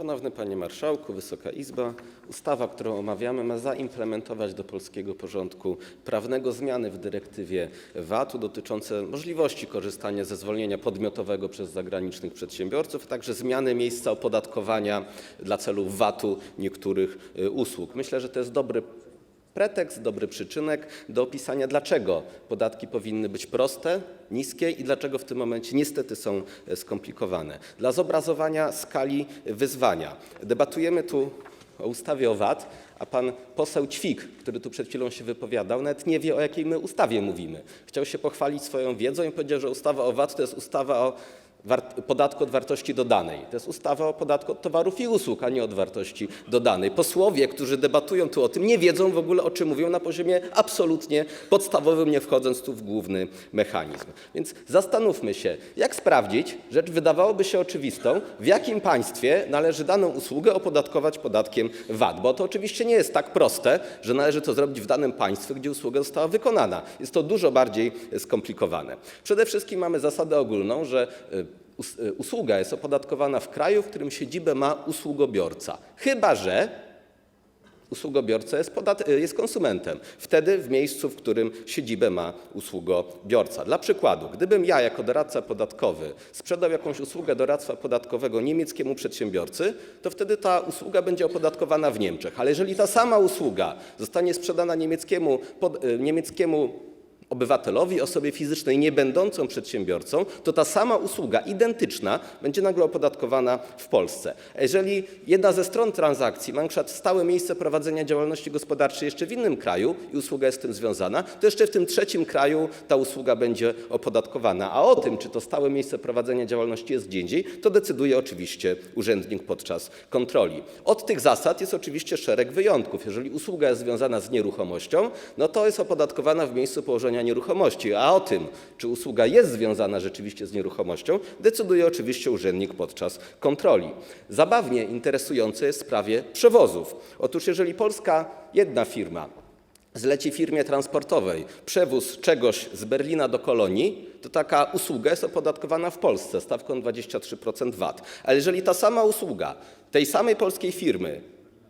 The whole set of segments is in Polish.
Szanowny Panie Marszałku, Wysoka Izbo! Ustawa, którą omawiamy, ma zaimplementować do polskiego porządku prawnego zmiany w dyrektywie VAT-u dotyczące możliwości korzystania ze zwolnienia podmiotowego przez zagranicznych przedsiębiorców, a także zmiany miejsca opodatkowania dla celów VAT-u niektórych y, usług. Myślę, że to jest dobry pretekst, dobry przyczynek do opisania, dlaczego podatki powinny być proste, niskie i dlaczego w tym momencie niestety są e, skomplikowane. Dla zobrazowania skali wyzwania. Debatujemy tu o ustawie o VAT, a pan poseł Ćwik, który tu przed chwilą się wypowiadał, nawet nie wie, o jakiej my ustawie mówimy. Chciał się pochwalić swoją wiedzą i powiedział, że ustawa o VAT to jest ustawa o podatku od wartości dodanej. To jest ustawa o podatku od towarów i usług, a nie od wartości dodanej. Posłowie, którzy debatują tu o tym, nie wiedzą w ogóle o czym mówią na poziomie absolutnie podstawowym, nie wchodząc tu w główny mechanizm. Więc zastanówmy się, jak sprawdzić, rzecz wydawałoby się oczywistą, w jakim państwie należy daną usługę opodatkować podatkiem VAT. Bo to oczywiście nie jest tak proste, że należy to zrobić w danym państwie, gdzie usługa została wykonana. Jest to dużo bardziej skomplikowane. Przede wszystkim mamy zasadę ogólną, że y, usługa jest opodatkowana w kraju, w którym siedzibę ma usługobiorca. Chyba, że usługobiorca y, jest konsumentem. Wtedy w miejscu, w którym siedzibę ma usługobiorca. Dla przykładu, gdybym ja jako doradca podatkowy sprzedał jakąś usługę doradztwa podatkowego niemieckiemu przedsiębiorcy, to wtedy ta usługa będzie opodatkowana w Niemczech. Ale jeżeli ta sama usługa zostanie sprzedana niemieckiemu, pod, y, niemieckiemu obywatelowi, osobie fizycznej nie będącą przedsiębiorcą, to ta sama usługa identyczna będzie nagle opodatkowana w Polsce. A jeżeli jedna ze stron transakcji ma przykład stałe miejsce prowadzenia działalności gospodarczej jeszcze w innym kraju i usługa jest z tym związana, to jeszcze w tym trzecim kraju ta usługa będzie opodatkowana. A o tym, czy to stałe miejsce prowadzenia działalności jest gdzie indziej, to decyduje oczywiście urzędnik podczas kontroli. Od tych zasad jest oczywiście szereg wyjątków. Jeżeli usługa jest związana z nieruchomością, no to jest opodatkowana w miejscu położenia nieruchomości, a o tym, czy usługa jest związana rzeczywiście z nieruchomością, decyduje oczywiście urzędnik podczas kontroli. Zabawnie interesujące jest sprawie przewozów. Otóż jeżeli polska jedna firma zleci firmie transportowej przewóz czegoś z Berlina do Kolonii, to taka usługa jest opodatkowana w Polsce stawką 23% VAT. Ale jeżeli ta sama usługa tej samej polskiej firmy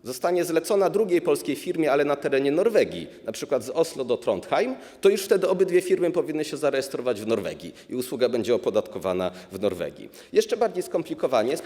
zostanie zlecona drugiej polskiej firmie, ale na terenie Norwegii, przykład z Oslo do Trondheim, to już wtedy obydwie firmy powinny się zarejestrować w Norwegii i usługa będzie opodatkowana w Norwegii. Jeszcze bardziej skomplikowanie jest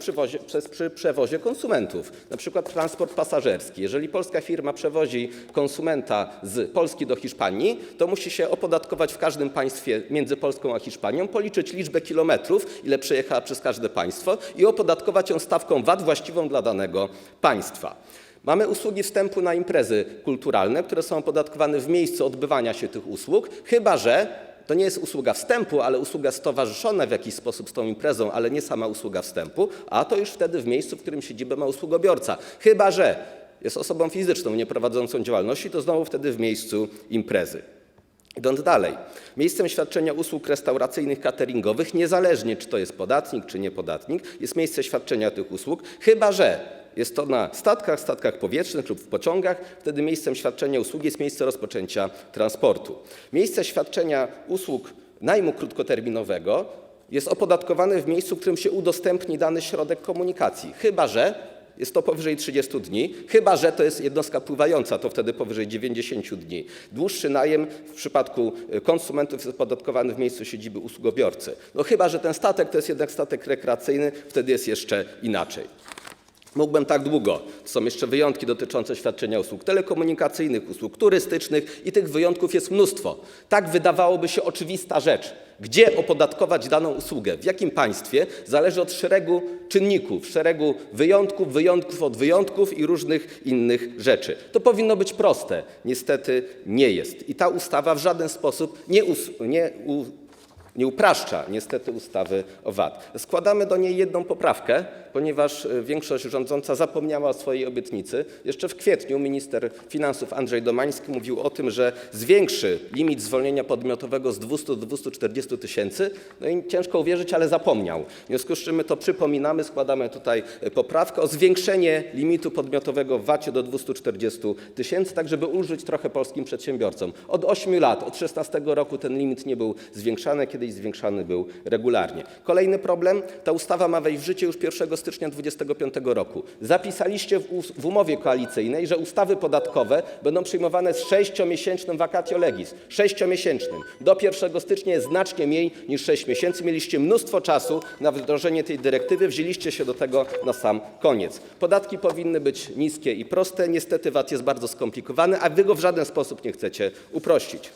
przy przewozie konsumentów, przykład transport pasażerski. Jeżeli polska firma przewozi konsumenta z Polski do Hiszpanii, to musi się opodatkować w każdym państwie między Polską a Hiszpanią, policzyć liczbę kilometrów, ile przejechała przez każde państwo i opodatkować ją stawką VAT właściwą dla danego państwa. Mamy usługi wstępu na imprezy kulturalne, które są opodatkowane w miejscu odbywania się tych usług, chyba że to nie jest usługa wstępu, ale usługa stowarzyszona w jakiś sposób z tą imprezą, ale nie sama usługa wstępu, a to już wtedy w miejscu, w którym siedzibę ma usługobiorca. Chyba że jest osobą fizyczną nieprowadzącą działalności, to znowu wtedy w miejscu imprezy. Idąc dalej, miejscem świadczenia usług restauracyjnych, cateringowych, niezależnie czy to jest podatnik, czy niepodatnik, jest miejsce świadczenia tych usług, chyba że jest to na statkach, statkach powietrznych lub w pociągach, wtedy miejscem świadczenia usługi jest miejsce rozpoczęcia transportu. Miejsce świadczenia usług najmu krótkoterminowego jest opodatkowane w miejscu, w którym się udostępni dany środek komunikacji, chyba że jest to powyżej 30 dni, chyba że to jest jednostka pływająca, to wtedy powyżej 90 dni. Dłuższy najem w przypadku y, konsumentów jest opodatkowany w miejscu siedziby usługobiorcy. No chyba, że ten statek to jest jednak statek rekreacyjny, wtedy jest jeszcze inaczej. Mógłbym tak długo. Są jeszcze wyjątki dotyczące świadczenia usług telekomunikacyjnych, usług turystycznych i tych wyjątków jest mnóstwo. Tak wydawałoby się oczywista rzecz. Gdzie opodatkować daną usługę, w jakim państwie, zależy od szeregu czynników, szeregu wyjątków, wyjątków od wyjątków i różnych innych rzeczy. To powinno być proste. Niestety nie jest. I ta ustawa w żaden sposób nie, us- nie nie upraszcza niestety ustawy o VAT. Składamy do niej jedną poprawkę, ponieważ y, większość rządząca zapomniała o swojej obietnicy. Jeszcze w kwietniu minister finansów Andrzej Domański mówił o tym, że zwiększy limit zwolnienia podmiotowego z 200 do 240 tysięcy. No i ciężko uwierzyć, ale zapomniał. W związku z czym my to przypominamy, składamy tutaj y, poprawkę o zwiększenie limitu podmiotowego w VAT do 240 tysięcy, tak żeby ulżyć trochę polskim przedsiębiorcom. Od 8 lat, od 16 roku ten limit nie był zwiększany. Kiedy i zwiększany był regularnie. Kolejny problem, ta ustawa ma wejść w życie już 1 stycznia 2025 roku. Zapisaliście w, umowie koalicyjnej, że ustawy podatkowe będą przyjmowane z sześciomiesięcznym vacatio legis, sześciomiesięcznym. Do 1 stycznia jest znacznie mniej niż 6 miesięcy. Mieliście mnóstwo czasu na wdrożenie tej dyrektywy, wzięliście się do tego na sam koniec. Podatki powinny być niskie i proste, niestety VAT jest bardzo skomplikowany, a wy go w żaden sposób nie chcecie uprościć.